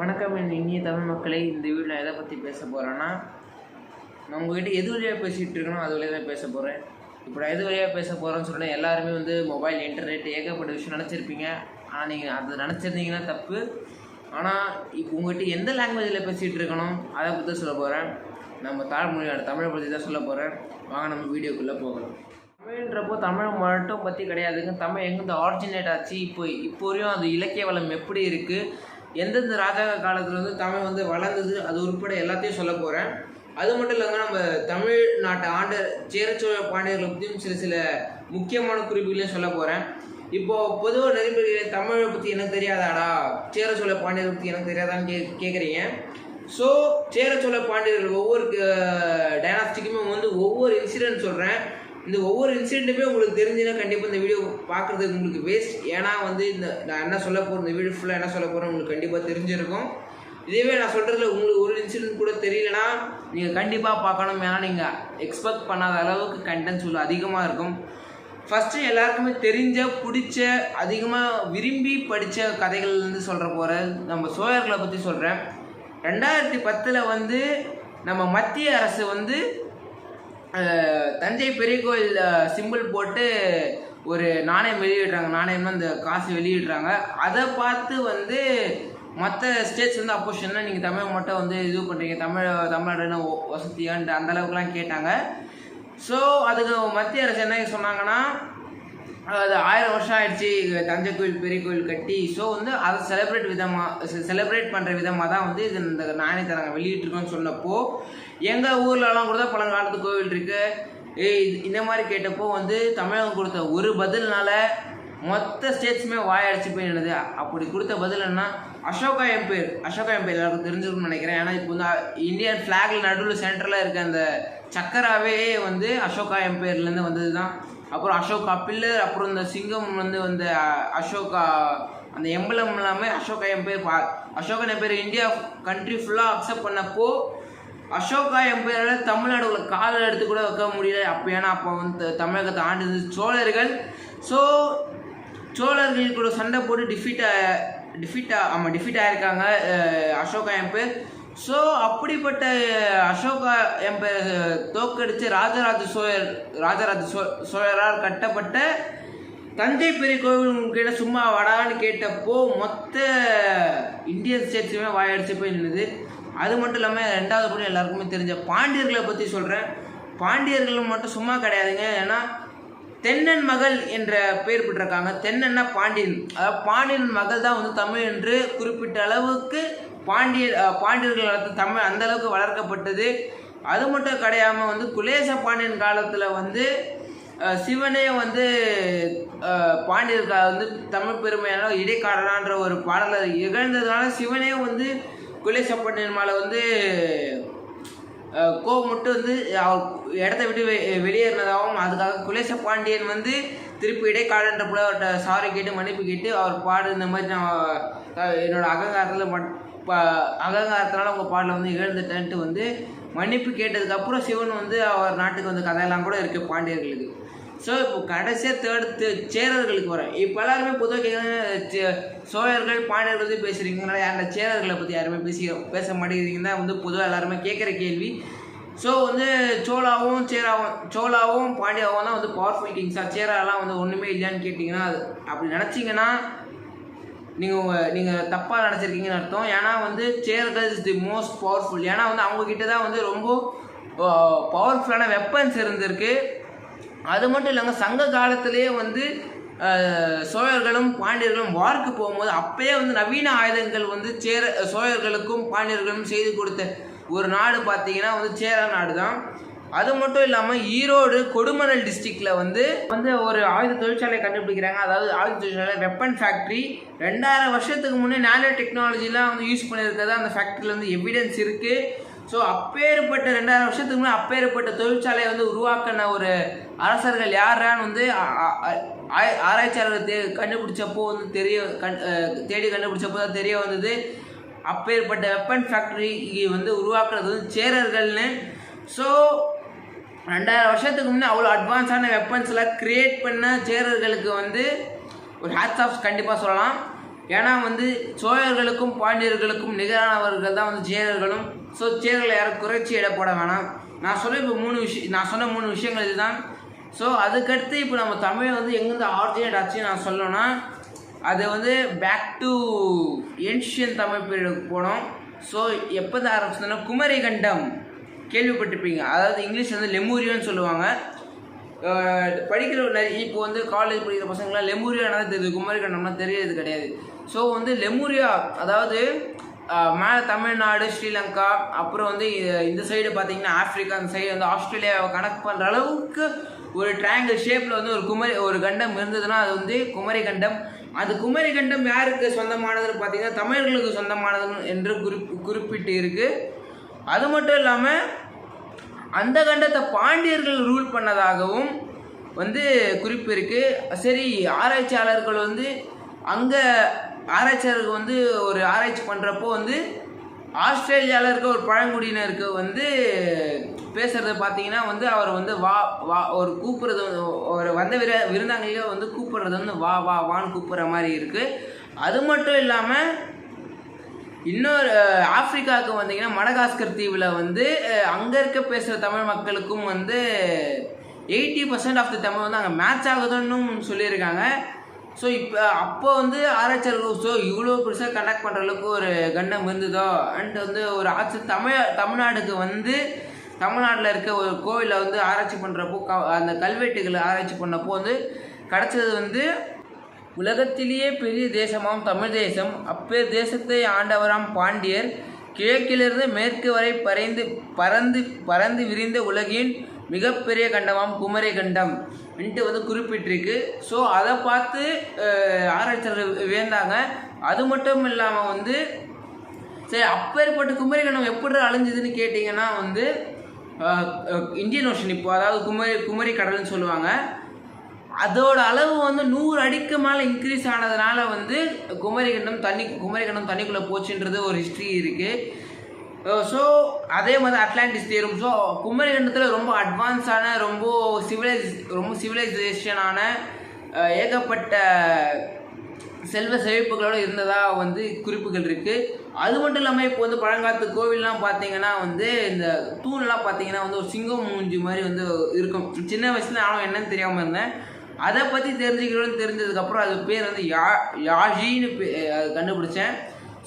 வணக்கம் என் இனிய தமிழ் மக்களை. இந்த வீடியோவில் எதை பற்றி பேச போகிறேன்னா நான் உங்ககிட்ட எது வழியாக பேசிகிட்டு இருக்கணும் அது வழியாக தான் பேச போகிறேன் இப்போ நான் எது வழியாக பேச போகிறேன்னு சொன்னால் எல்லாருமே வந்து மொபைல் இன்டர்நெட் ஏகப்பட்ட விஷயம் நினச்சிருப்பீங்க. ஆனால் நீங்கள் அதை நினச்சிருந்தீங்கன்னா தப்பு. ஆனால் இப்போ உங்ககிட்ட எந்த லாங்குவேஜில் பேசிகிட்டு இருக்கணும் அதை பற்றி சொல்ல போகிறேன் நம்ம தாழ்மொழியான தமிழை பற்றி தான் சொல்ல போகிறேன் வாங்க நம்ம வீடியோக்குள்ளே போகலாம். தமிழ்ன்றப்போ தமிழ் மட்டும் பற்றி கிடையாதுங்க. தமிழ் எங்கேருந்து ஆரிஜினேட் ஆச்சு? இப்போ இப்போ வரையும் அது இலக்கிய வளம் எப்படி இருக்குது எந்தெந்த ராஜா காலத்தில் வந்து தமிழ் வந்து வளர்ந்தது அது உட்பட எல்லாத்தையும் சொல்ல போகிறேன் அது மட்டும் இல்லாமல் நம்ம தமிழ்நாட்டை ஆண்ட சேரச்சோழ பாண்டியர்களை பற்றியும் சில சில முக்கியமான குறிப்புகளையும் சொல்ல போகிறேன் இப்போது பொதுவாக நிறைய பேர் தமிழை பற்றி எனக்கு தெரியாதாடா? சேர சோழ பாண்டியரை பற்றி எனக்கு தெரியாதான்னு கே கேட்குறீங்க ஸோ சேர சோழ பாண்டியர்கள் ஒவ்வொரு டைனாஸ்டிக்குமே வந்து ஒவ்வொரு இன்சிடென்ட் சொல்கிறேன் இந்த ஒவ்வொரு இன்சிடென்ட்டுமே உங்களுக்கு தெரிஞ்சுன்னா கண்டிப்பாக இந்த வீடியோ பார்க்குறதுக்கு உங்களுக்கு வேஸ்ட் ஏன்னா வந்து இந்த நான் என்ன சொல்ல போகிறேன் இந்த வீடியோ ஃபுல்லாக என்ன சொல்ல போகிறேன் உங்களுக்கு கண்டிப்பாக தெரிஞ்சிருக்கும். இதேவே நான் சொல்கிறதுல உங்களுக்கு ஒரு இன்சிடென்ட் கூட தெரியலனா நீங்கள் கண்டிப்பாக பார்க்கணும். ஏன்னா நீங்கள் எக்ஸ்பெக்ட் பண்ணாத அளவுக்கு கண்டென்ட்ஸ் உள்ள அதிகமாக இருக்கும். ஃபஸ்ட்டு எல்லாருக்குமே தெரிஞ்ச பிடிச்ச அதிகமாக விரும்பி படித்த கதைகள்லேருந்து சொல்கிற போகிற நம்ம சோழர்களை பற்றி சொல்கிறேன் ரெண்டாயிரத்தி பத்தில் வந்து நம்ம மத்திய அரசு வந்து தஞ்சை பெரிய கோயில் சிம்பிள் போட்டு ஒரு நாணயம் வெளியிடுறாங்க. நாணயம்னா அந்த காசு வெளியிடுறாங்க. அதை பார்த்து வந்து மற்ற ஸ்டேட்ஸ் வந்து அப்போஷன்னா நீங்கள் தமிழ் மட்டும் வந்து இது பண்ணுறீங்க தமிழ் தமிழ்நாடுன்னு வசதியான்ட்டு அந்தளவுக்குலாம் கேட்டாங்க. ஸோ அதுக்கு மத்திய அரசு என்ன சொன்னாங்கன்னா அது ஆயிரம் வருஷம் ஆயிடுச்சு தஞ்சை கோயில் பெரிய கோயில் கட்டி. ஸோ வந்து அதை செலிப்ரேட் விதமாக செலிப்ரேட் பண்ணுற விதமாக தான் வந்து இது இந்த நாணயத்தை நாங்கள் சொன்னப்போ எங்கள் ஊர்லலாம் கூட பழங்காலத்து கோவில் இருக்குது ஏய் இது- இந்த மாதிரி கேட்டப்போ வந்து தமிழகம் கொடுத்த ஒரு பதில்னால மொத்த ஸ்டேட்ஸுமே வாயடிச்சு போய் அப்படி கொடுத்த பதில் என்ன அசோகா எம்பேர் அசோகா எம்பையர் எல்லாருக்கும் தெரிஞ்சிருக்கும்னு நினைக்கிறேன். ஏன்னா இப்போ வந்து இந்தியன் ஃப்ளாகில் நடுவில் சென்டரில் இருக்க அந்த சக்கராவே வந்து அசோகா எம்பையர்லேருந்து வந்தது தான் அப்புறம் அசோகா பில்லர் அப்புறம் இந்த சிங்கம் வந்து வந்த அசோகா அந்த எம்பளம் எல்லாமே அசோகா எம்பேர் பா அசோகன் எம்பேர் இந்தியா கண்ட்ரி ஃபுல்லாக அக்செப்ட் பண்ணப்போ அசோகா எம்பையரால் தமிழ்நாடுகளை காலில் எடுத்து கூட வைக்க முடியல. அப்போ ஏன்னா அப்போ வந்து தமிழகத்தை ஆண்டு சோழர்கள். ஸோ சோழர்கள் கூட சண்டை போட்டு டிஃபீட்டாக டிஃபீட்டாக ஆமாம் டிஃபீட் ஆகியிருக்காங்க அசோகா அசோகா எம்பையர் ஸோ அப்படிப்பட்ட அசோகா எம்பையர் தோக்கடித்து ராஜராஜ சோழர் ராஜராஜ சோ சோழரால் கட்டப்பட்ட தஞ்சை பெரிய கோவில் கிட்ட சும்மா வடான்னு கேட்டப்போ மொத்த இந்தியன் ஸ்டேட்ஸுமே வாயடிச்சு போய் நின்றுது அது மட்டும் இல்லாமல் ரெண்டாவது படம் எல்லாருக்குமே தெரிஞ்ச பாண்டியர்களை பற்றி சொல்கிறேன் பாண்டியர்கள் மட்டும் சும்மா கிடையாதுங்க. ஏன்னா தென்னன் மகள் என்ற பெயர் பெற்றிருக்காங்க. தென்னன்னா பாண்டியன். அதாவது பாண்டியன் மகள் தான் வந்து தமிழ் என்று குறிப்பிட்ட அளவுக்கு பாண்டியர் பாண்டியர்கள் வளர்த்து தமிழ் அந்த அளவுக்கு வளர்க்கப்பட்டது. அது மட்டும் கிடையாமல் வந்து குலேச பாண்டியன் காலத்தில் வந்து சிவனே வந்து பாண்டியர்கள் வந்து தமிழ் பெருமையான இடைக்காரனான்ற ஒரு பாடலர் இகழ்ந்ததுனால சிவனே வந்து குலேச பாண்டியன் மேலே வந்து அஹ் வந்து அவர் இடத்த விட்டு வெ வெளியேறினதாகவும் அதுக்காக குலேச பாண்டியன் வந்து திருப்பி இடைக்காலன்ற போல அவர்கிட்ட சாரி கேட்டு மன்னிப்பு கேட்டு அவர் பாடு இந்த மாதிரி நான் என்னோடய அகங்காரத்தில் மட் அகங்காரத்தினால உங்கள் பாடலை வந்து இழந்துட்டேன்ட்டு வந்து மன்னிப்பு கேட்டதுக்கப்புறம் சிவன் வந்து அவர் நாட்டுக்கு வந்த கதையெல்லாம் கூட இருக்குது பாண்டியர்களுக்கு. ஸோ இப்போ கடைசியாக தேர்ட் சேரர்களுக்கு வரேன் இப்போ எல்லாருமே பொதுவாக கேட்குறாங்க சோழர்கள் பாண்டியர்கள் பற்றி பேசுகிறீங்களா யாருல சேரர்களை பற்றி யாருமே பேசி பேச மாட்டேங்கிறீங்கன்னா வந்து பொதுவாக எல்லாருமே கேட்குற கேள்வி. ஸோ வந்து சோழாவும் சேராவும் சோழாவும் பாண்டியாவும் தான் வந்து பவர்ஃபுல் கிங்ஸாக சேராலாம் வந்து ஒன்றுமே இல்லையான்னு கேட்டிங்கன்னா அது அப்படி நினச்சிங்கன்னா நீங்கள் நீங்கள் தப்பாக நினச்சிருக்கீங்கன்னு அர்த்தம். ஏன்னா வந்து சேர்கள் இஸ் தி மோஸ்ட் பவர்ஃபுல் ஏன்னா வந்து அவங்கக்கிட்ட தான் வந்து ரொம்ப பவர்ஃபுல்லான வெப்பன்ஸ் இருந்திருக்கு. அது மட்டும் இல்லைங்க சங்க காலத்திலேயே வந்து சோழர்களும் பாண்டியர்களும் வார்க்கு போகும்போது அப்பயே வந்து நவீன ஆயுதங்கள் வந்து சேர சோழர்களுக்கும் பாண்டியர்களும் செய்து கொடுத்த ஒரு நாடு பார்த்தீங்கன்னா வந்து சேர நாடு தான் அது மட்டும் இல்லாமல் ஈரோடு கொடுமணல் டிஸ்ட்ரிக்டில் வந்து வந்து ஒரு ஆயுத தொழிற்சாலை கண்டுபிடிக்கிறாங்க. அதாவது ஆயுத தொழிற்சாலை வெப்பன் ஃபேக்ட்ரி ரெண்டாயிரம் வருஷத்துக்கு முன்னே நேனோ டெக்னாலஜிலாம் வந்து யூஸ் பண்ணியிருக்கிறது அந்த ஃபேக்ட்ரியில் வந்து எவிடன்ஸ் இருக்குது ஸோ அப்பேற்பட்ட ரெண்டாயிரம் வருஷத்துக்கு முன்னாடி அப்பேற்பட்ட தொழிற்சாலையை வந்து உருவாக்கின ஒரு அரசர்கள் யாரான்னு வந்து ஆராய்ச்சியாளர்கள் தே கண்டுபிடிச்சப்போ வந்து தெரிய கண் தேடி கண்டுபிடிச்சப்போ தான் தெரிய வந்தது. அப்பேற்பட்ட வெப்பன் ஃபேக்ட்ரி வந்து உருவாக்குறது வந்து சேரர்கள்னு. ஸோ ரெண்டாயிரம் வருஷத்துக்கு முன்னே அவ்வளோ அட்வான்ஸான வெப்பன்ஸ்லாம் க்ரியேட் பண்ண சேரர்களுக்கு வந்து ஒரு ஹேட்ஸ் ஆஃப் கண்டிப்பாக சொல்லலாம். ஏன்னா வந்து சோழர்களுக்கும் பாண்டியர்களுக்கும் நிகரானவர்கள் தான் வந்து சேரர்களும். ஸோ சேரர்களை யாரும் குறைச்சி எடை போட வேணாம். நான் சொன்ன இப்போ மூணு விஷயம் நான் சொன்ன மூணு விஷயங்கள் இதுதான். ஸோ அதுக்கடுத்து இப்போ நம்ம தமிழ் வந்து எங்கேருந்து ஆரிஜினேட் ஆச்சு நான் சொல்லணும்னா அது வந்து பேக் டு ஏன்ஷியன் தமிழ் பீரியடுக்கு போனோம். ஸோ எப்போ தான் ஆரம்பிச்சதுன்னா குமரி கண்டம் கேள்விப்பட்டிருப்பீங்க. அதாவது இங்கிலீஷ் வந்து லெமூரியன்னு சொல்லுவாங்க. படிக்கிற நிறைய இப்போ வந்து காலேஜ் படிக்கிற பசங்களாம் லெமூரியானா தெரியுது. குமரி கண்டம்னா தெரியறது கிடையாது. ஸோ வந்து லெமூரியா அதாவது மேலே தமிழ்நாடு ஸ்ரீலங்கா அப்புறம் வந்து இந்த சைடு பார்த்தீங்கன்னா ஆஃப்ரிக்கா அந்த சைடு வந்து ஆஸ்திரேலியாவை கனெக்ட் பண்ணுற அளவுக்கு ஒரு ட்ரையாங்கிள் ஷேப்பில் வந்து ஒரு குமரி ஒரு கண்டம் இருந்ததுன்னா அது வந்து குமரி கண்டம். அது குமரி கண்டம் யாருக்கு சொந்தமானதுன்னு பார்த்தீங்கன்னா தமிழர்களுக்கு சொந்தமானது என்று குறிப் குறிப்பிட்டு இருக்குது அது மட்டும் இல்லாமல் அந்த கண்டத்தை பாண்டியர்கள் ரூல் பண்ணதாகவும் வந்து குறிப்பு இருக்குது சரி ஆராய்ச்சியாளர்கள் வந்து அங்கே ஆராய்ச்சியாளருக்கு வந்து ஒரு ஆராய்ச்சி பண்ணுறப்போ வந்து ஆஸ்திரேலியாவில் இருக்க ஒரு பழங்குடியினருக்கு வந்து பேசுகிறத பார்த்தீங்கன்னா வந்து அவர் வந்து வா வா ஒரு கூப்பிட்றது ஒரு வந்த விர விருந்தாங்களே வந்து கூப்பிட்றது வந்து வா வா வான்னு கூப்பிட்ற மாதிரி இருக்குது அது மட்டும் இல்லாமல் இன்னொரு ஆப்பிரிக்காவுக்கு வந்தீங்கன்னா மடகாஸ்கர் தீவில் வந்து அங்கே இருக்க பேசுகிற தமிழ் மக்களுக்கும் வந்து eighty percent of the Tamil வந்து அங்கே மேட்ச் ஆகுதுன்னு சொல்லியிருக்காங்க. ஸோ இப்போ அப்போ வந்து ஆராய்ச்சியாளர்கள் ஸோ இவ்வளோ பெருசாக கண்டக்ட் பண்ணுற அளவுக்கு ஒரு கண்டம் இருந்ததோ அண்ட் வந்து ஒரு ஆட்சி தமிழ் தமிழ்நாடுக்கு வந்து தமிழ்நாட்டில் இருக்க ஒரு கோவிலில் வந்து ஆராய்ச்சி பண்ணுறப்போ க அந்த கல்வெட்டுகளை ஆராய்ச்சி பண்ணப்போ வந்து கிடச்சது வந்து உலகத்திலேயே பெரிய தேசமாம் தமிழ் தேசம். அப்பே தேசத்தை ஆண்டவராம் பாண்டியர் கிழக்கிலிருந்து மேற்கு வரை பறைந்து பறந்து பறந்து விரிந்த உலகின் மிகப்பெரிய கண்டமாம் குமரி கண்டம்ன்ட்டு வந்து குறிப்பிட்டிருக்கு. ஸோ அதை பார்த்து அஹ், ஆராய்ச்சியாளர்கள் அது மட்டும் இல்லாமல் வந்து சரி அப்பேற்பட்ட குமரிக்கணம் எப்படி அழிஞ்சதுன்னு கேட்டிங்கன்னா வந்து இந்தியன் ஓஷன் இப்போ அதாவது குமரி குமரி கடல்னு சொல்லுவாங்க. அதோட அளவு வந்து நூறு அடிக்கு மேலே இன்க்ரீஸ் ஆனதுனால வந்து குமரிக்கண்டம் தண்ணி குமரிக்கண்டம் தண்ணிக்குள்ளே போச்சுன்றது ஒரு ஹிஸ்ட்ரி இருக்குது ஸோ அதே மாதிரி அட்லாண்டிஸ் தேரும் ஸோ குமரி கண்டத்தில் ரொம்ப அட்வான்ஸான ரொம்ப சிவிலைஸ் ரொம்ப சிவிலைசேஷனான ஏகப்பட்ட செல்வ செழிப்புகளோடு இருந்ததாக வந்து குறிப்புகள் இருக்குது அது மட்டும் இல்லாமல் இப்போ வந்து பழங்காலத்து கோவில்லாம் பார்த்தீங்கன்னா வந்து இந்த தூண்லாம் பார்த்தீங்கன்னா வந்து ஒரு சிங்கம் மூஞ்சி மாதிரி வந்து இருக்கும். சின்ன வயசுல நானும் என்னன்னு தெரியாமல் இருந்தேன். அதை பற்றி தெரிஞ்சுக்கிறோன்னு தெரிஞ்சதுக்கப்புறம் அது பேர் வந்து யா யாஷின்னு பே- கண்டுபிடிச்சேன்.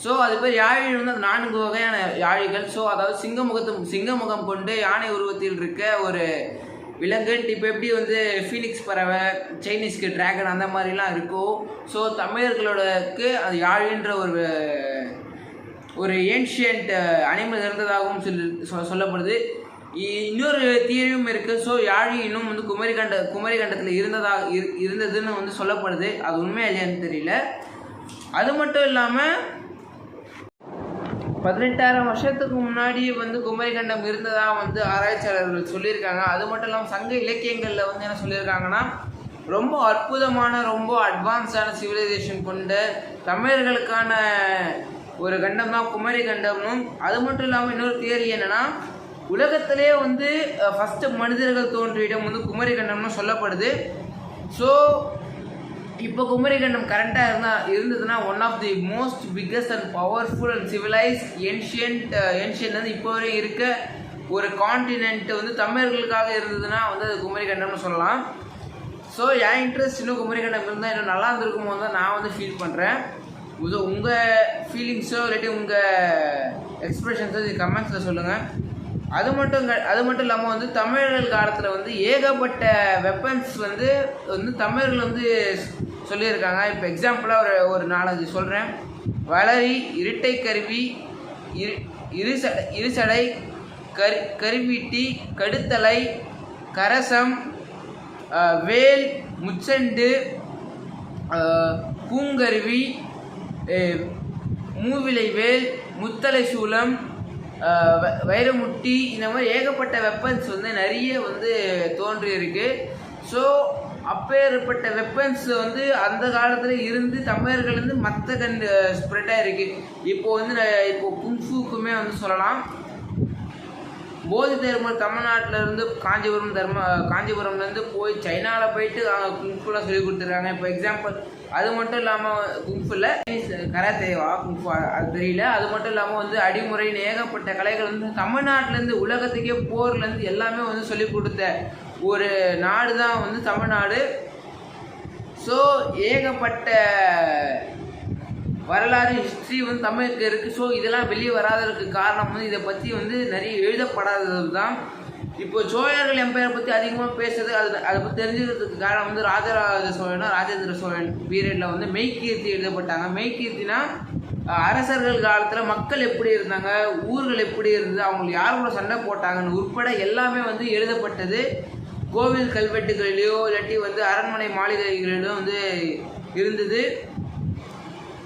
ஸோ அது பேர் யாழில் வந்து அந்த நான்கு வகையான யாழிகள். ஸோ அதாவது சிங்கமுகத்து சிங்கமுகம் கொண்டு யானை உருவத்தில் இருக்க ஒரு விலங்கு. இப்போ எப்படி வந்து ஃபீனிக்ஸ் பறவை சைனீஸ்க்கு டிராகன் அந்த மாதிரிலாம் இருக்கும் ஸோ தமிழர்களோடக்கு அது யாழின்ற ஒரு ஒரு ஏன்ஷியன்ட் அனிமல் இருந்ததாகவும் சொல்லி சொ- சொல்லப்படுது. இ- இன்னொரு தியரியும் இருக்குது ஸோ யாழி இன்னும் வந்து குமரிகண்ட குமரிகண்டத்தில் இருந்ததாக இரு- இருந்ததுன்னு வந்து சொல்லப்படுது. அது உண்மையா இல்லையான்னு தெரியல. அது மட்டும் இல்லாமல் பதினெட்டாயிரம் வருஷத்துக்கு முன்னாடி வந்து குமரி கண்டம் இருந்ததா வந்து ஆராய்ச்சியாளர்கள் சொல்லியிருக்காங்க. அது மட்டும் இல்லாமல் சங்க இலக்கியங்களில் வந்து என்ன சொல்லியிருக்காங்கன்னா ரொம்ப அற்புதமான ரொம்ப அட்வான்ஸான சிவிலைசேஷன் கொண்ட தமிழர்களுக்கான ஒரு கண்டம் தான் குமரி கண்டம்னும் அது மட்டும் இல்லாமல் இன்னொரு தியரி என்னன்னா உலகத்திலே வந்து ஃபஸ்ட்டு மனிதர்கள் தோன்றிய இடம் வந்து குமரி கண்டம்னு சொல்லப்படுது. ஸோ இப்போ குமரிகண்டம் கரண்ட்டாக இருந்தால் இருந்ததுன்னா one of the most biggest and powerful and civilise ancient ancient வந்து இப்போ வரையும் இருக்க ஒரு கான்டினென்ட் வந்து தமிழர்களுக்காக இருந்ததுன்னா வந்து அது குமரிகண்டம்னு சொல்லலாம். ஸோ என் இன்ட்ரெஸ்ட் இன்னும் குமரிகண்டம் இருந்தால் இன்னும் நல்லா இருந்திருக்குமோ தான் நான் வந்து ஃபீல் பண்ணுறேன் இது உங்கள் ஃபீலிங்ஸோ இல்லாட்டி உங்கள் எக்ஸ்பிரஷன்ஸோ இது கமெண்ட்ஸில் சொல்லுங்கள் அது மட்டும் க- அது மட்டும் இல்லாமல் வந்து தமிழர்கள் காலத்தில் வந்து ஏகப்பட்ட வெப்பன்ஸ் வந்து வந்து தமிழர்கள் வந்து சொல்லியிருக்காங்க. இப்போ எக்ஸாம்பிளாக ஒரு ஒரு நாலஞ்சு சொல்கிறேன் வளரி இரட்டை கருவி இரு இருசடை இருசடை கரு கருவீட்டி கடுத்தலை கரசம் வேல் முச்சண்டு பூங்கருவி மூவிலை வேல் முத்தலை சூளம் வைரமுட்டி இந்த மாதிரி ஏகப்பட்ட வெப்பன்ஸ் வந்து நிறைய வந்து தோன்றியிருக்கு. ஸோ அப்பேற்பட்ட வெப்பன்ஸ் வந்து அந்த காலத்தில் இருந்து தமிழர்கள் வந்து மற்ற கண்டு ஸ்ப்ரெட் ஆகிருக்கு இப்போ வந்து நான் இப்போ குங்ஃபூக்குமே வந்து சொல்லலாம். போதி தர்மர் தமிழ்நாட்டில் இருந்து காஞ்சிபுரம் தர்ம காஞ்சிபுரம்லேருந்து போய் சைனாவில் போயிட்டு அங்கே குங்ஃபுலாம் சொல்லி கொடுத்துருக்காங்க. இப்போ எக்ஸாம்பிள் அது மட்டும் இல்லாமல் குங்ஃபுல கராத்தேவா குங்ஃபு அது தெரியல. அது மட்டும் இல்லாமல் வந்து அடிமுறைன்னு ஏகப்பட்ட கலைகள் வந்து தமிழ்நாட்டிலேருந்து உலகத்துக்கே போர்லேருந்து எல்லாமே வந்து சொல்லி கொடுத்த ஒரு நாடு தான் வந்து தமிழ்நாடு. ஸோ ஏகப்பட்ட வரலாறு ஹிஸ்ட்ரி வந்து தமிழுக்கு இருக்குது ஸோ இதெல்லாம் வெளியே வராததுக்கு காரணம் வந்து இதை பற்றி வந்து நிறைய எழுதப்படாதது தான் இப்போ சோழர்கள் எம்பையரை பற்றி அதிகமாக பேசுறது அது அதை பற்றி தெரிஞ்சுக்கிறதுக்கு காரணம் வந்து ராஜராஜ சோழனும் ராஜேந்திர சோழன் பீரியடில் வந்து மெய்கீர்த்தி எழுதப்பட்டாங்க. மெய்கீர்த்தினா அரசர்கள் காலத்தில் மக்கள் எப்படி இருந்தாங்க ஊர்கள் எப்படி இருந்தது அவங்களுக்கு யார் கூட சண்டை போட்டாங்கன்னு உட்பட எல்லாமே வந்து எழுதப்பட்டது. கோவில் கல்வெட்டுகளிலேயோ இல்லாட்டி வந்து அரண்மனை மாளிகைகளிலோ வந்து இருந்தது.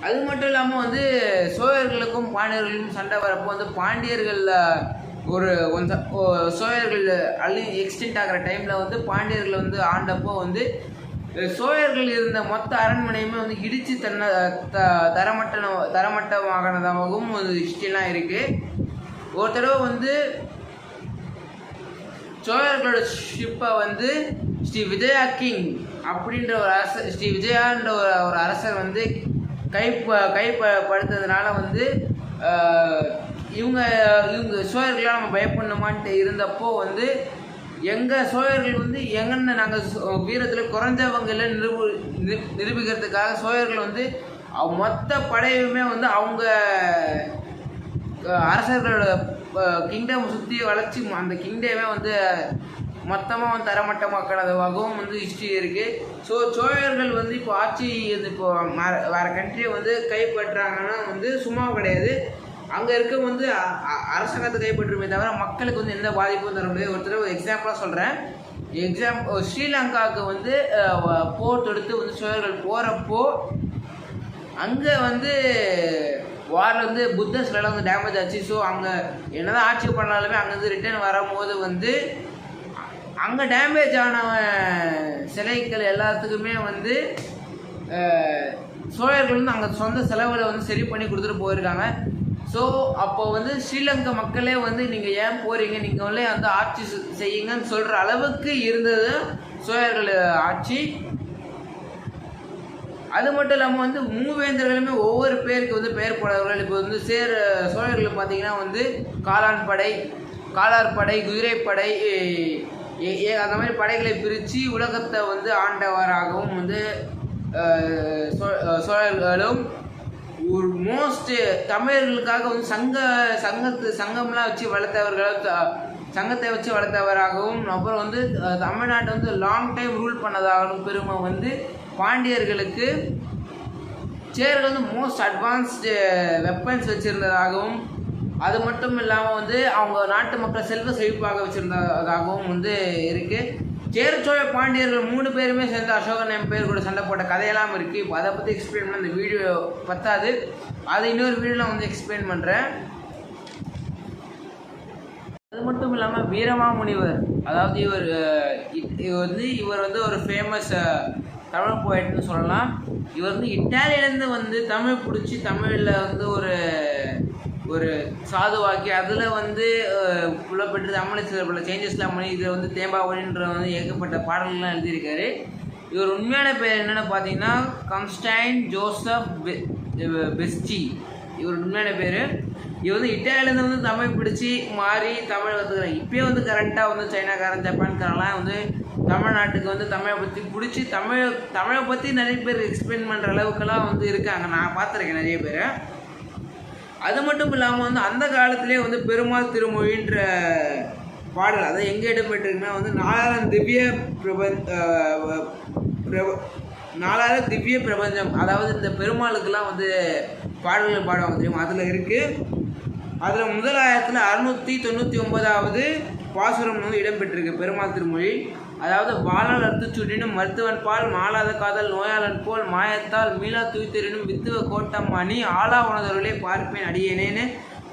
அது மட்டும் இல்லாமல் வந்து சோழர்களுக்கும் பாண்டியர்களுக்கும் சண்டை வரப்போ வந்து பாண்டியர்களில் ஒரு சோழர்கள் அள்ளி எக்ஸ்டெண்ட் ஆகிற டைமில் வந்து பாண்டியர்கள் வந்து ஆண்டப்போ வந்து சோழர்கள் இருந்த மொத்த அரண்மனையுமே வந்து இடித்து தன்னை த தரமட்ட தரமட்டமாகனதாகவும் ஒரு ஹிஸ்ட்ரிலாம் இருக்குது ஒரு தடவை வந்து சோழர்களோட ஷிப்பை வந்து ஸ்ரீ விஜயா கிங் அப்படின்ற ஒரு அரசர் ஸ்ரீ விஜயான்ற ஒரு ஒரு அரசர் வந்து கை கைப்படுத்ததுனால வந்து இவங்க இவங்க சோழர்களாக நம்ம பயப்படணுமான்ட்டு இருந்தப்போ வந்து எங்கள் சோழர்கள் வந்து எங்கன்னு நாங்கள் வீரத்தில் குறைஞ்சவங்கள நிரூபி நிரூபிக்கிறதுக்காக சோழர்கள் வந்து மொத்த படையுமே வந்து அவங்க அரசர்களோட கிங்டம் சுற்றி வளர்ச்சி அந்த கிங்டமே வந்து மொத்தமாக வந்து தரமட்டமாக்கிறதாகவும் வந்து ஹிஸ்ட்ரி இருக்குது ஸோ சோழர்கள் வந்து இப்போ ஆட்சி இது இப்போ வேறு கண்ட்ரியை வந்து கைப்பற்றாங்கன்னா வந்து சும்மா கிடையாது. அங்கே இருக்க வந்து அ- அரசாங்கத்தை கைப்பற்றுமே தவிர மக்களுக்கு வந்து எந்த பாதிப்பும் தர முடியாது ஒரு எக்ஸாம்பிளாக சொல்கிறேன் எக்ஸாம் ஸ்ரீலங்காவுக்கு வந்து போர் தொடுத்து வந்து சோழர்கள் போகிறப்போ அங்கே வந்து வாரில் வந்து புத்த சிலைலாம் வந்து டேமேஜ் ஆச்சு. ஸோ அங்கே என்னதான் ஆட்சி பண்ணாலுமே அங்கேருந்து ரிட்டர்ன் வரும்போது வந்து அங்கே டேமேஜ் ஆன சிலைகள் எல்லாத்துக்குமே வந்து சோழர்கள் வந்து அங்கே சொந்த செலவில் வந்து சரி பண்ணி கொடுத்துட்டு போயிருக்காங்க. ஸோ அப்போ வந்து ஸ்ரீலங்கா மக்களே வந்து நீங்கள் ஏன் போகிறீங்க நீங்கள் வந்து ஆட்சி செய்யுங்கன்னு சொல்கிற அளவுக்கு இருந்தது சோழர்கள் ஆட்சி. அது மட்டும் இல்லாமல் வந்து மூவேந்தர்களுமே ஒவ்வொரு பேருக்கு வந்து பெயர் போடவர்கள். இப்போ வந்து சேர் சோழர்கள் பார்த்தீங்கன்னா வந்து காளான் படை காலார் படை குதிரைப்படை ஏ- ஏ- அந்த மாதிரி படைகளை பிரித்து உலகத்தை வந்து ஆண்டவராகவும் வந்து சோழர்களும் ஒரு மோஸ்ட் தமிழர்களுக்காக வந்து சங்க சங்கத்து சங்கம்லாம் வச்சு வளர்த்தவர்களும் த- சங்கத்தை வச்சு வளர்த்தவராகவும் அப்புறம் வந்து தமிழ்நாட்டை வந்து லாங் டைம் ரூல் பண்ணதாகவும் பெருமை வந்து பாண்டியர்களுக்கு சேர்கள் வந்து மோஸ்ட் அட்வான்ஸ்டு வெப்பன்ஸ் வச்சுருந்ததாகவும் அது மட்டும் இல்லாமல் வந்து அவங்க நாட்டு மக்கள் செல்வ செழிப்பாக வச்சுருந்ததாகவும் வந்து இருக்குது சேர சோழ பாண்டியர்கள் மூணு பேருமே சேர்ந்து அசோகன் என் பேர் கூட சண்டை போட்ட கதையெல்லாம் இருக்குது இப்போ அதை பற்றி எக்ஸ்பிளைன் பண்ண இந்த வீடியோ பத்தாது. அது இன்னொரு வீடியோவில் வந்து எக்ஸ்பிளைன் பண்ணுறேன் அது மட்டும் இல்லாமல் வீரமாமுனிவர் அதாவது இவர் இ- இவர் வந்து இவர் வந்து ஒரு ஃபேமஸ் தமிழ் போயிட்னு சொல்லலாம். இவர் வந்து இட்டாலியிலேருந்து வந்து தமிழ் பிடிச்சி தமிழில் வந்து ஒரு ஒரு சாதுவாக்கி அதில் வந்து அஹ், புலப்பெற்று தமிழ் சில பல சேஞ்சஸ்லாம் பண்ணி இதில் வந்து தேம்பாவணின்ற வந்து ஏகப்பட்ட பாடல்கள்லாம் எழுதியிருக்காரு. இவர் உண்மையான பேர் என்னென்னு பார்த்தீங்கன்னா கன்ஸ்டைன் ஜோசப் பெ- பெஸ்டி. இவர் உண்மையான பேர். இவர் வந்து இட்டாலியிலேருந்து வந்து தமிழ் பிடிச்சி மாறி தமிழ் கற்றுக்கிறாங்க இப்போயே வந்து கரெக்டாக வந்து சைனாக்காரன் ஜப்பான்காரெல்லாம் வந்து தமிழ்நாட்டுக்கு வந்து தமிழை பற்றி பிடிச்சி தமிழ் தமிழை பற்றி நிறைய பேர் எக்ஸ்பிளைன் பண்ணுற அளவுக்குலாம் வந்து இருக்காங்க. நான் பார்த்துருக்கேன் நிறைய பேர். அது மட்டும் இல்லாமல் வந்து அந்த காலத்திலே வந்து பெருமாள் திருமொழின்ற பாடல் அதை எங்கே இடம்பெற்றிருக்குன்னா வந்து நாலாயிரம் திவ்ய பிரபஞ்ச பிரப நாலாயிரம் திவ்ய பிரபஞ்சம். அதாவது இந்த பெருமாளுக்கெல்லாம் வந்து பாடல்கள் பாடுவாங்க தெரியுமா? அதில் இருக்குது அதில் முதலாயிரத்தில் அறுநூற்றி தொண்ணூற்றி ஒன்பதாவது பாசுரம் வந்து இடம்பெற்றிருக்கு பெருமாள் திருமொழி. அதாவது வாழல் அறுத்துச்சுடினும் மருத்துவன் பால் மாலாத காதல் நோயாளன் போல் மாயத்தால் மீளா தூய்த்தெறினும் வித்துவ கோட்டம் அணி ஆளா உணர்ந்தவர்களே பார்ப்பேன் அடியேனேன்னு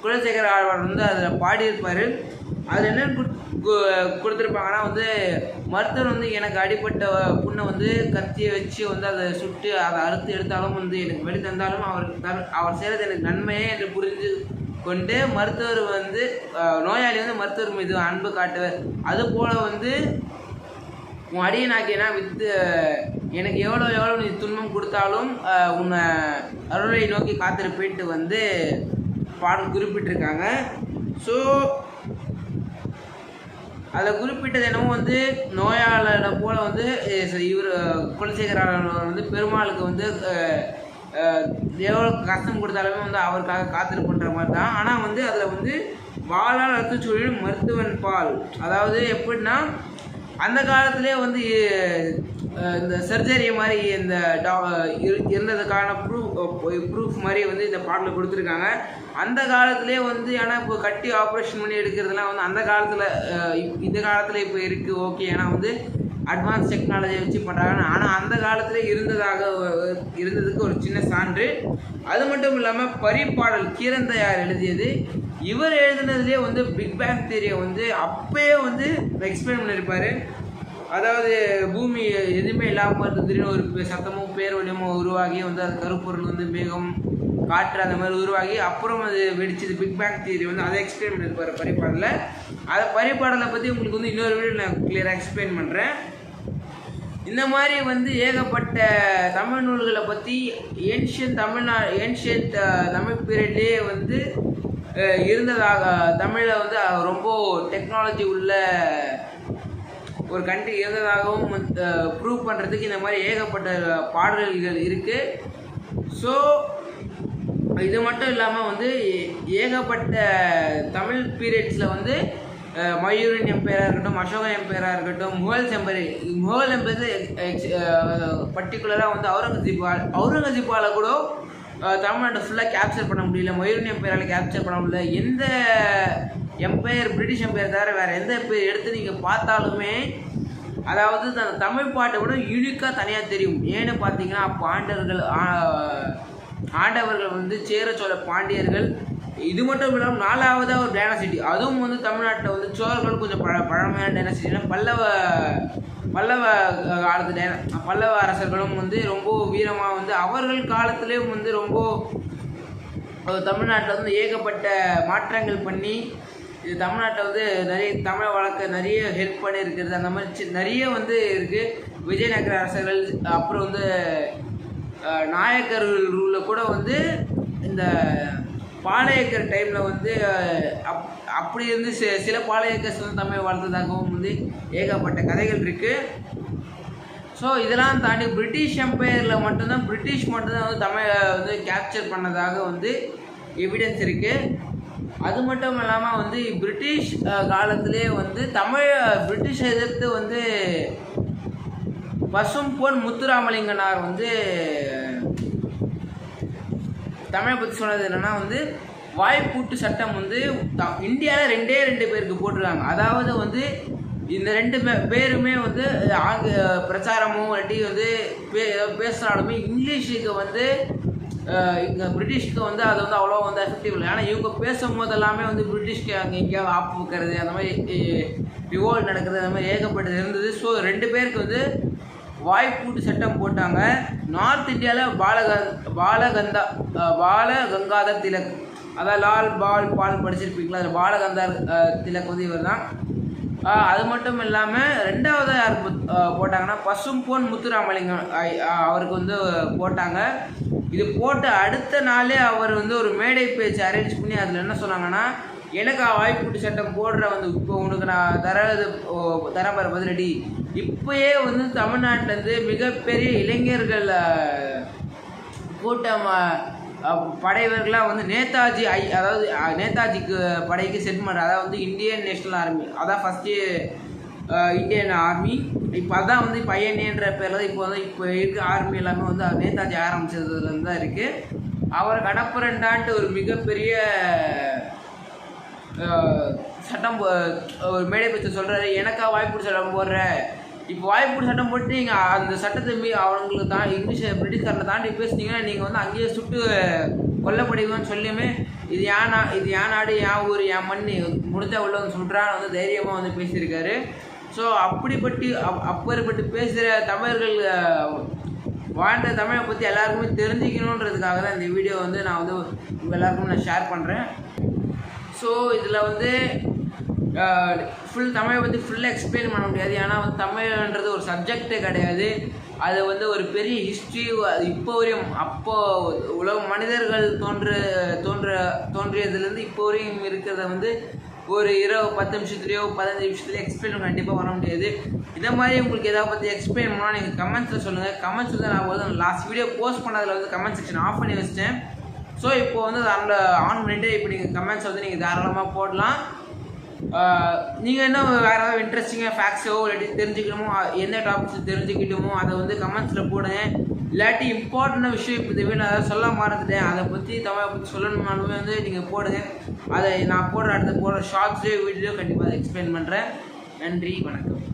குலசேகர ஆழ்வார் வந்து அதில் பாடியிருப்பார். அதில் என்ன கொடுத்துருப்பாங்கன்னா வந்து மருத்துவர் வந்து எனக்கு அடிப்பட்ட புண்ணை வந்து கத்தியை வச்சு வந்து அதை சுட்டு அதை அறுத்து எடுத்தாலும் வந்து எனக்கு வெளி தந்தாலும் அவர் தர- அவர் செய்கிறது எனக்கு நன்மையே என்று புரிஞ்சு கொண்டு மருத்துவர் வந்து நோயாளி வந்து மருத்துவர் மீது அன்பு காட்டுவர். அதுபோல் வந்து உன் அடியை நாக்கினா வித்து எனக்கு எவ்வளோ எவ்வளோ நீ துன்பம் கொடுத்தாலும் உன்னை அருளை நோக்கி காத்திருப்பேன்ட்டு வந்து பாடல் குறிப்பிட்டிருக்காங்க. ஸோ அதில் குறிப்பிட்டது என்னமோ வந்து நோயாளரை போல வந்து இவர் குலசேகரான வந்து பெருமாளுக்கு வந்து எவ்வளோ கஷ்டம் கொடுத்தாலுமே வந்து அவருக்காக காத்திருப்புன்ற மாதிரி தான். ஆனால் வந்து அதில் வந்து வாழால் சூழல் மருத்துவன் பால். அதாவது எப்படின்னா அந்த காலத்திலே வந்து இந்த சர்ஜரி மாதிரி இந்த டா இருந்ததுக்கான ப்ரூஃப் ப்ரூஃப் மாதிரி வந்து இந்த பாட்டில் கொடுத்துருக்காங்க. அந்த காலத்திலே வந்து ஏன்னா இப்போ கட்டி ஆப்ரேஷன் பண்ணி எடுக்கிறதுலாம் வந்து அந்த காலத்தில் இந்த காலத்தில் இப்போ இருக்குது ஓகே ஏன்னா வந்து அட்வான்ஸ் டெக்னாலஜி வச்சு பண்ணுறாங்க ஆனால் அந்த காலத்தில் இருந்ததாக இருந்ததுக்கு ஒரு சின்ன சான்று. அது மட்டும் இல்லாமல் பரிப்பாடல் கீரந்தையார் எழுதியது. இவர் எழுதினதுலேயே வந்து பிக் பேங் தியரியை வந்து அப்பயே வந்து எக்ஸ்பிளைன் பண்ணியிருப்பார் அதாவது பூமி எதுவுமே இல்லாமல் இருந்து திடீர்னு ஒரு சத்தமும் சத்தமும் பேரொழியமும் உருவாகி வந்து அது கருப்பொருள் வந்து மேகம் காற்று அந்த மாதிரி உருவாகி அப்புறம் அது வெடிச்சது. பிக் பேங் தியரி வந்து அதை எக்ஸ்பிளைன் பண்ணியிருப்பார் பரிபாடலில். அதை பரிபாடலை பற்றி உங்களுக்கு வந்து இன்னொரு வீடியோ நான் கிளியராக எக்ஸ்பிளைன் பண்ணுறேன் இந்த மாதிரி வந்து ஏகப்பட்ட தமிழ் நூல்களை பற்றி ஏன்ஷியன் தமிழ்நா ஏன்ஷியன் தமிழ் பீரியட்லேயே வந்து இருந்ததாக தமிழை வந்து ரொம்ப டெக்னாலஜி உள்ள ஒரு கண்ட்ரி இருந்ததாகவும் ப்ரூவ் பண்ணுறதுக்கு இந்த மாதிரி ஏகப்பட்ட பாடல்கள் இருக்குது ஸோ இது மட்டும் இல்லாமல் வந்து ஏ- ஏகப்பட்ட தமிழ் பீரியட்ஸில் வந்து மயூரன் எம்பையராக இருக்கட்டும் அசோக எம்பையராக இருக்கட்டும் முகல் எம்பையர் முகல் எம்பையர் பர்டிகுலராக வந்து அவுரங்கசீப்பால் அவுரங்கசீப்பால் கூட தமிழ்நாட்டை ஃபுல்லாக கேப்சர் பண்ண முடியல மயூரன் எம்பையரால் கேப்சர் பண்ண முடியல. எந்த எம்பையர் பிரிட்டிஷ் எம்பையர் தவிர வேறு எந்த எம்பையர் எடுத்து நீங்கள் பார்த்தாலுமே அதாவது அந்த தமிழ் பாட்டை விட யூனிக்காக தனியாக தெரியும். ஏன்னு பார்த்தீங்கன்னா பாண்டர்கள் ஆ- ஆண்டவர்கள் வந்து சேர சோழ பாண்டியர்கள் இது மட்டும் இல்லாமல் நாலாவதாக ஒரு டைனாசிட்டி அதுவும் வந்து தமிழ்நாட்டில் வந்து சோழர்கள் கொஞ்சம் பழ பழமையான டைனாசிட்டினா பல்லவ பல்லவ காலத்து டைன பல்லவ அரசர்களும் வந்து ரொம்ப வீரமாக வந்து அவர்கள் காலத்திலேயும் வந்து ரொம்ப தமிழ்நாட்டில் வந்து ஏகப்பட்ட மாற்றங்கள் பண்ணி இது தமிழ்நாட்டில் வந்து நிறைய தமிழ் வழக்க நிறைய ஹெல்ப் பண்ணியிருக்கிறது. அந்த மாதிரி நிறைய வந்து இருக்குது விஜயநகர அரசர்கள் அப்புறம் வந்து நாயக்கர்கள் ரூலில் கூட வந்து இந்த பாளையக்கர் டைமில் வந்து அப் அப்படி இருந்து சி- சில பாளையக்கர்ஸ் வந்து தமிழ் வளர்த்ததாகவும் வந்து ஏகப்பட்ட கதைகள் இருக்குது ஸோ இதெல்லாம் தாண்டி பிரிட்டிஷ் எம்பையரில் மட்டும்தான் பிரிட்டிஷ் மட்டும்தான் வந்து தமிழை வந்து கேப்சர் பண்ணதாக வந்து எவிடன்ஸ் இருக்குது அது மட்டும் இல்லாமல் வந்து பிரிட்டிஷ் காலத்திலே வந்து தமிழ் பிரிட்டிஷ் எதிர்த்து வந்து பசும் பொன் முத்துராமலிங்கனார் வந்து தமிழை பற்றி சொன்னது என்னென்னா வந்து வாய்ப்பூட்டு சட்டம் வந்து த- இந்தியாவில் ரெண்டே ரெண்டு பேருக்கு போட்டிருக்காங்க. அதாவது வந்து இந்த ரெண்டு பே- பேருமே வந்து ஆங்க பிரச்சாரமும் இல்லாட்டி வந்து பே பேசுனாலுமே இங்கிலீஷுக்கு வந்து இங்கே பிரிட்டிஷ்க்கு வந்து அது வந்து அவ்வளோ வந்து எஃபெக்டிவ் இல்லை. ஆனால் இவங்க பேசும்போது எல்லாமே வந்து பிரிட்டிஷ்க்கு அங்கே எங்கேயாவது ஆப்பு வைக்கிறது அந்த மாதிரி ரிவோல்ட் நடக்கிறது அந்த மாதிரி ஏகப்பட்டது இருந்தது. ஸோ ரெண்டு பேருக்கு வந்து வாய்ப்பூட்டு சட்டம் போட்டாங்க. நார்த் இந்தியாவில் பாலக பாலகந்தா பாலகங்காதர் திலக். அதாவது லால் பால் பால் படிச்சிருப்பீங்களா? அதில் பாலகந்தார் திலக் வந்து இவர் தான் அது மட்டும் இல்லாமல் ரெண்டாவது யார் போட்டாங்கன்னா பசும் போட்டாங்கன்னா பசும்பொன் முத்துராமலிங்கம் ஐ- அவருக்கு வந்து போட்டாங்க. இது போட்ட அடுத்த நாளே அவர் வந்து ஒரு மேடை பேச்சு அரேஞ்ச் பண்ணி அதில் என்ன சொன்னாங்கன்னா எனக்கு வாய்ப்புட்டு சட்டம் போடுற வந்து இப்போ உனக்கு நான் தரது தரப்பற பதிலடி. இப்போயே வந்து தமிழ்நாட்டிலேருந்து மிகப்பெரிய இளைஞர்கள் கூட்டம் படைவர்களாக வந்து நேதாஜி ஐ அதாவது நேதாஜிக்கு படைக்கு செட் பண்ணுற அதாவது வந்து இந்தியன் நேஷ்னல் ஆர்மி அதான் ஃபஸ்ட்டு இந்தியன் ஆர்மி இப்போ அதான் வந்து பையனேன்ற பேரில் இப்போ வந்து இப்போ இருக்க ஆர்மி எல்லாமே வந்து நேதாஜி ஆரம்பிச்சதுலேருந்து தான் இருக்குது அவர் கடப்புரண்டான்ட்டு ஒரு மிகப்பெரிய சட்டம் போ- ஒரு மேடை பேச்சு சொல்கிறாரு எனக்கா வாய்ப்பு சட்டம் போடுற? இப்போ வாய்ப்பு சட்டம் போட்டு நீங்கள் அந்த சட்டத்தை மீ அவங்களுக்கு தான் இங்கிலீஷ் பிரிட்டிஷ்காரனை தாண்டி பேசுனீங்கன்னா நீங்கள் வந்து அங்கேயே சுட்டு கொல்லப்படுவீங்கன்னு சொல்லியுமே இது ஏன் இது ஏன் நாடு என் ஊர் என் மண் முடிஞ்சா உள்ள சொல்கிறான்னு வந்து தைரியமாக வந்து பேசியிருக்காரு. ஸோ அப்படிப்பட்டு அப் அப்பேற்பட்டு பேசுகிற தமிழர்கள் வாழ்ந்த தமிழை பற்றி எல்லாருக்குமே தெரிஞ்சுக்கணுன்றதுக்காக தான் இந்த வீடியோ வந்து நான் வந்து உங்கள் எல்லாருக்கும் நான் ஷேர் பண்ணுறேன் ஸோ இதில் வந்து ஃபுல் தமிழை பற்றி ஃபுல்லாக எக்ஸ்பிளைன் பண்ண முடியாது. ஏன்னா வந்து தமிழ்ன்றது ஒரு சப்ஜெக்டே கிடையாது. அது வந்து ஒரு பெரிய ஹிஸ்ட்ரி இப்போ வரையும் அப்போது உலக மனிதர்கள் தோன்ற தோன்ற தோன்றியதுலேருந்து இப்போ வரையும் இருக்கிறத வந்து ஒரு இருபது பத்து நிமிஷத்துலையோ பதினஞ்சு நிமிஷத்துலையோ எக்ஸ்பிளைன் கண்டிப்பாக வர முடியாது. இதே மாதிரி உங்களுக்கு எதாவது பற்றி எக்ஸ்பிளைன் பண்ணால் நீங்கள் கமெண்ட்ஸில் சொல்லுங்கள் கமெண்ட்ஸ் வந்து நான் வந்து லாஸ்ட் வீடியோ போஸ்ட் பண்ணதில் வந்து கமெண்ட் செக்ஷன் ஆஃப் பண்ணி வச்சிட்டேன். ஸோ இப்போ வந்து அந்த ஆன் பண்ணிவிட்டு இப்போ நீங்கள் கமெண்ட்ஸ் வந்து நீங்கள் தாராளமாக போடலாம். நீங்கள் என்ன வேறு ஏதாவது இன்ட்ரெஸ்டிங்காக ஃபேக்ஸோ இல்லாட்டி தெரிஞ்சுக்கணுமோ எந்த டாபிக்ஸ் தெரிஞ்சுக்கிட்டோமோ அதை வந்து கமெண்ட்ஸில் போடுங்க. இல்லாட்டி இம்பார்ட்டண்டான விஷயம் இப்போ இந்த நான் அதை சொல்ல மறந்துட்டேன். அதை பற்றி தமிழை பற்றி சொல்லணும்னாலுமே வந்து நீங்கள் போடுங்க. அதை நான் போடுற அடுத்த போடுற ஷார்ட்ஸ்லேயோ வீடியோ கண்டிப்பாக அதை எக்ஸ்பிளைன் பண்ணுறேன் நன்றி வணக்கம்.